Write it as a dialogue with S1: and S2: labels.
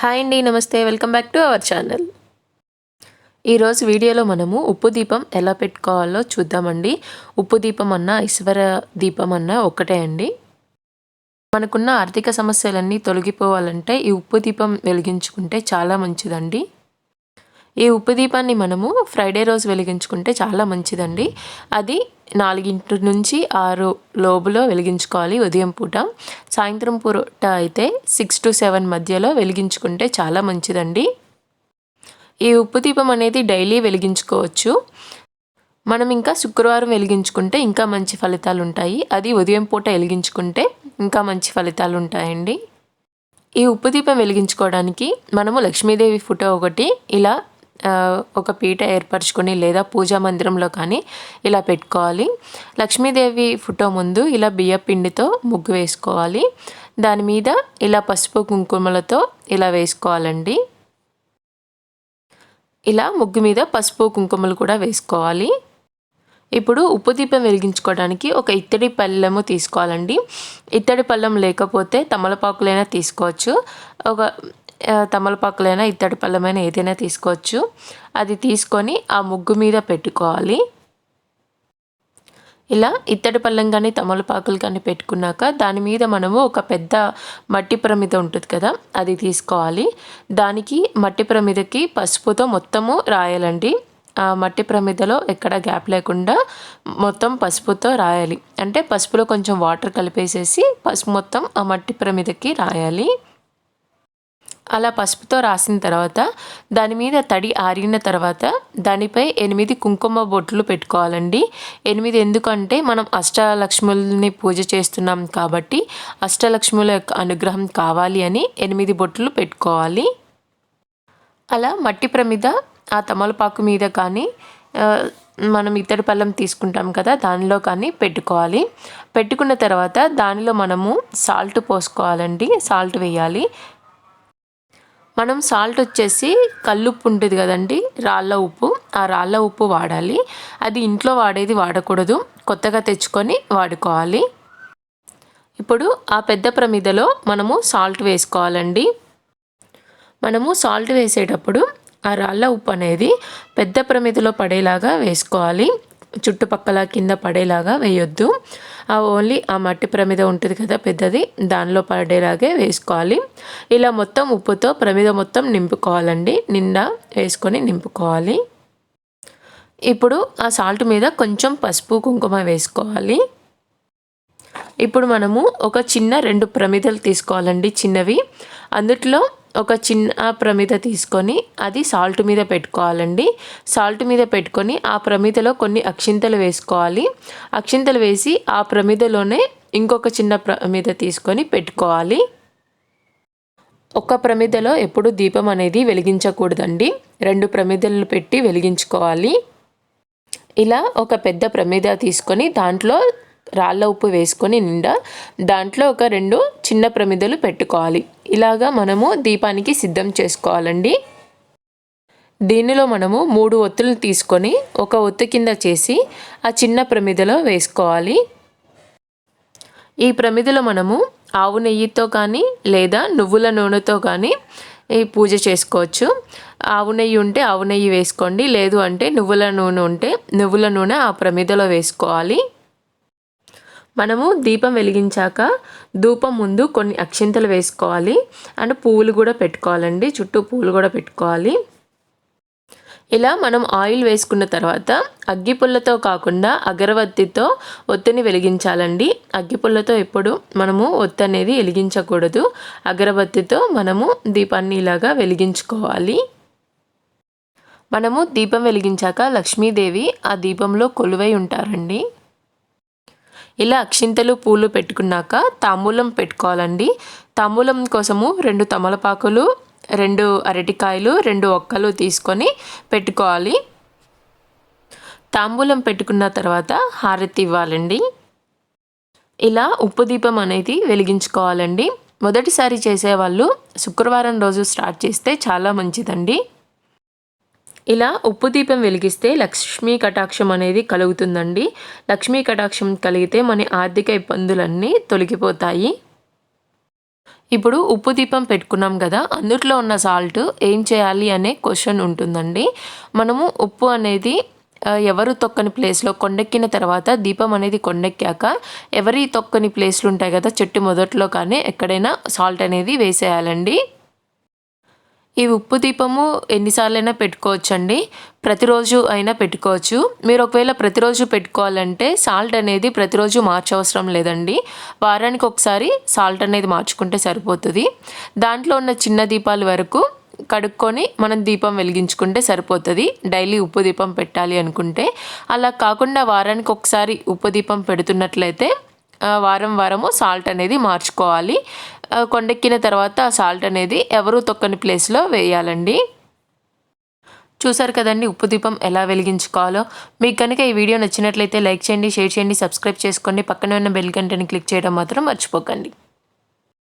S1: Hi అండి నమస్తే. Welcome back to our channel. ఈరోజు వీడియోలో మనము ఉప్పు దీపం ఎలా పెట్టుకోవాలో చూద్దామండి. ఉప్పు దీపం అన్న ఈశ్వర దీపం అన్న ఒక్కటే అండి. మనకున్న ఆర్థిక సమస్యలన్నీ తొలగిపోవాలంటే ఈ ఉప్పు దీపం వెలిగించుకుంటే చాలా మంచిదండి. ఈ ఉప్పు దీపాన్ని మనము ఫ్రైడే రోజు వెలిగించుకుంటే చాలా మంచిదండి. అది నాలుగింటి నుంచి ఆరు లోబులో వెలిగించుకోవాలి ఉదయం పూట. సాయంత్రం పూట అయితే సిక్స్ టు సెవెన్ మధ్యలో వెలిగించుకుంటే చాలా మంచిదండి. ఈ ఉప్పు దీపం అనేది డైలీ వెలిగించుకోవచ్చు. మనం ఇంకా శుక్రవారం వెలిగించుకుంటే ఇంకా మంచి ఫలితాలు ఉంటాయి. అది ఉదయం పూట వెలిగించుకుంటే ఇంకా మంచి ఫలితాలు ఉంటాయండి. ఈ ఉప్పు దీపం వెలిగించుకోవడానికి మనము లక్ష్మీదేవి ఫోటో ఒకటి ఇలా ఒక పీట ఏర్పరచుకొని లేదా పూజా మందిరంలో కానీ ఇలా పెట్టుకోవాలి. లక్ష్మీదేవి ఫోటో ముందు ఇలా బియ్య పిండితో ముగ్గు వేసుకోవాలి. దాని మీద ఇలా పసుపు కుంకుమలతో ఇలా వేసుకోవాలండి. ఇలా ముగ్గు మీద పసుపు కుంకుమలు కూడా వేసుకోవాలి. ఇప్పుడు ఉప్పు దీపం వెలిగించుకోవడానికి ఒక ఇత్తడి పళ్ళెము తీసుకోవాలండి. ఇత్తడి పళ్ళెం లేకపోతే తమలపాకులైనా తీసుకోవచ్చు. ఒక తమలపాకులైనా ఇత్తడి పళ్ళమైనా ఏదైనా తీసుకోవచ్చు. అది తీసుకొని ఆ ముగ్గు మీద పెట్టుకోవాలి. ఇలా ఇత్తడి పళ్ళం కానీ తమలపాకులు కానీ పెట్టుకున్నాక దాని మీద మనము ఒక పెద్ద మట్టి ప్రమిద ఉంటుంది కదా అది తీసుకోవాలి. దానికి మట్టి ప్రమిదకి పసుపుతో మొత్తము రాయాలండి. ఆ మట్టి ప్రమిదలో ఎక్కడ గ్యాప్ లేకుండా మొత్తం పసుపుతో రాయాలి. అంటే పసుపులో కొంచెం వాటర్ కలిపేసేసి పసుపు మొత్తం ఆ మట్టి ప్రమిదకి రాయాలి. అలా పసుపుతో రాసిన తర్వాత దాని మీద తడి ఆరిన తర్వాత దానిపై ఎనిమిది కుంకుమ బొట్లు పెట్టుకోవాలండి. ఎనిమిది ఎందుకంటే మనం అష్టలక్ష్ములని పూజ చేస్తున్నాం కాబట్టి అష్టలక్ష్ముల యొక్క అనుగ్రహం కావాలి అని ఎనిమిది బొట్లు పెట్టుకోవాలి. అలా మట్టి ప్రమిద ఆ తమలపాకు మీద కానీ మనం ఇత్తడి పళ్ళం తీసుకుంటాం కదా దానిలో కానీ పెట్టుకోవాలి. పెట్టుకున్న తర్వాత దానిలో మనము సాల్ట్ పోసుకోవాలండి. సాల్ట్ వేయాలి. మనం సాల్ట్ వచ్చేసి కల్లుప్పు ఉంటుంది కదండి రాళ్ళ ఉప్పు. ఆ రాళ్ళ ఉప్పు వాడాలి. అది ఇంట్లో వాడేది వాడకూడదు. కొత్తగా తెచ్చుకొని వాడుకోవాలి. ఇప్పుడు ఆ పెద్ద ప్రమిదలో మనము సాల్ట్ వేసుకోవాలండి. మనము సాల్ట్ వేసేటప్పుడు ఆ రాళ్ళ ఉప్పు అనేది పెద్ద ప్రమిదలో పడేలాగా వేసుకోవాలి. చుట్టుపక్కల కింద పడేలాగా వేయొద్దు. ఓన్లీ ఆ మట్టి ప్రమిద ఉంటుంది కదా పెద్దది దానిలో పడేలాగే వేసుకోవాలి. ఇలా మొత్తం ఉప్పుతో ప్రమిద మొత్తం నింపుకోవాలండి. నిండా వేసుకొని నింపుకోవాలి. ఇప్పుడు ఆ సాల్ట్ మీద కొంచెం పసుపు కుంకుమ వేసుకోవాలి. ఇప్పుడు మనము ఒక చిన్న రెండు ప్రమిదలు తీసుకోవాలండి చిన్నవి. అందుట్లో ఒక చిన్న ప్రమిద తీసుకొని అది సాల్ట్ మీద పెట్టుకోవాలండి. సాల్ట్ మీద పెట్టుకొని ఆ ప్రమిదలో కొన్ని అక్షింతలు వేసుకోవాలి. అక్షింతలు వేసి ఆ ప్రమిదలోనే ఇంకొక చిన్న ప్రమిద తీసుకొని పెట్టుకోవాలి. ఒక ప్రమిదలో ఎప్పుడు దీపం అనేది వెలిగించకూడదండి. రెండు ప్రమిదలు పెట్టి వెలిగించుకోవాలి. ఇలా ఒక పెద్ద ప్రమిద తీసుకొని దాంట్లో రాళ్ళ ఉప్పు వేసుకొని నిండా దాంట్లో ఒక రెండు చిన్న ప్రమిదలు పెట్టుకోవాలి. ఇలాగా మనము దీపానికి సిద్ధం చేసుకోవాలండి. దీనిలో మనము మూడు ఒత్తులు తీసుకొని ఒక ఒత్తు కింద చేసి ఆ చిన్న ప్రమిదలో వేసుకోవాలి. ఈ ప్రమిదలో మనము ఆవు నెయ్యితో కానీ లేదా నువ్వుల నూనెతో కానీ ఈ పూజ చేసుకోవచ్చు. ఆవు నెయ్యి ఉంటే ఆవు నెయ్యి వేసుకోండి లేదు అంటే నువ్వుల నూనె ఉంటే నువ్వుల నూనె ఆ ప్రమిదలో వేసుకోవాలి. మనము దీపం వెలిగించాక ధూపం ముందు కొన్ని అక్షింతలు వేసుకోవాలి. అండ్ పువ్వులు కూడా పెట్టుకోవాలండి. చుట్టూ పువ్వులు కూడా పెట్టుకోవాలి. ఇలా మనం ఆయిల్ వేసుకున్న తర్వాత అగ్గిపుల్లతో కాకుండా అగరవత్తితో ఒత్తిని వెలిగించాలండి. అగ్గిపుల్లతో ఎప్పుడు మనము ఒత్తి అనేది వెలిగించకూడదు. అగరబత్తితో మనము దీపాన్ని ఇలాగా వెలిగించుకోవాలి. మనము దీపం వెలిగించాక లక్ష్మీదేవి ఆ దీపంలో కొలువై ఉంటారండి. ఇలా అక్షింతలు పూలు పెట్టుకున్నాక తాంబూలం పెట్టుకోవాలండి. తాంబూలం కోసము రెండు తమలపాకులు రెండు అరటికాయలు రెండు ఒక్కలు తీసుకొని పెట్టుకోవాలి. తాంబూలం పెట్టుకున్న తర్వాత హారతి ఇవ్వాలండి. ఇలా ఉప్పు దీపం అనేది వెలిగించుకోవాలండి. మొదటిసారి చేసేవాళ్ళు శుక్రవారం రోజు స్టార్ట్ చేస్తే చాలా మంచిదండి. ఇలా ఉప్పు దీపం వెలిగిస్తే లక్ష్మీ కటాక్షం అనేది కలుగుతుందండి. లక్ష్మీ కటాక్షం కలిగితే మన ఆర్థిక ఇబ్బందులన్నీ తొలగిపోతాయి. ఇప్పుడు ఉప్పు దీపం పెట్టుకున్నాం కదా అందుట్లో ఉన్న సాల్ట్ ఏం చేయాలి అనే క్వశ్చన్ ఉంటుందండి. మనము ఉప్పు అనేది ఎవరు తొక్కని ప్లేస్లో కొండెక్కిన తర్వాత దీపం అనేది కొండెక్కాక ఎవరి తొక్కని ప్లేస్లు ఉంటాయి కదా చెట్టు మొదట్లో కానీ ఎక్కడైనా సాల్ట్ అనేది వేసేయాలండి. ఈ ఉప్పు దీపము ఎన్నిసార్లైనా పెట్టుకోవచ్చండి. ప్రతిరోజు అయినా పెట్టుకోవచ్చు. మీరు ఒకవేళ ప్రతిరోజు పెట్టుకోవాలంటే సాల్ట్ అనేది ప్రతిరోజు మార్చవసరం లేదండి. వారానికి ఒకసారి సాల్ట్ అనేది మార్చుకుంటే సరిపోతుంది. దాంట్లో ఉన్న చిన్న దీపాల వరకు కడుక్కొని మనం దీపం వెలిగించుకుంటే సరిపోతుంది. డైలీ ఉప్పు దీపం పెట్టాలి అనుకుంటే. అలా కాకుండా వారానికి ఒకసారి ఉప్పు దీపం పెడుతున్నట్లయితే వారం వారము సాల్ట్ అనేది మార్చుకోవాలి. కొండెక్కిన తర్వాత ఆ సాల్ట్ అనేది ఎవరు తొక్కని ప్లేస్లో వేయాలండి? చూసారు కదండి ఉప్పు దీపం ఎలా వెలిగించుకోవాలో. మీకు కనుక ఈ వీడియో నచ్చినట్లయితే లైక్ చేయండి షేర్ చేయండి సబ్స్క్రైబ్ చేసుకోండి. పక్కనే ఉన్న బెల్ గంటని క్లిక్ చేయడం మాత్రం మర్చిపోకండి.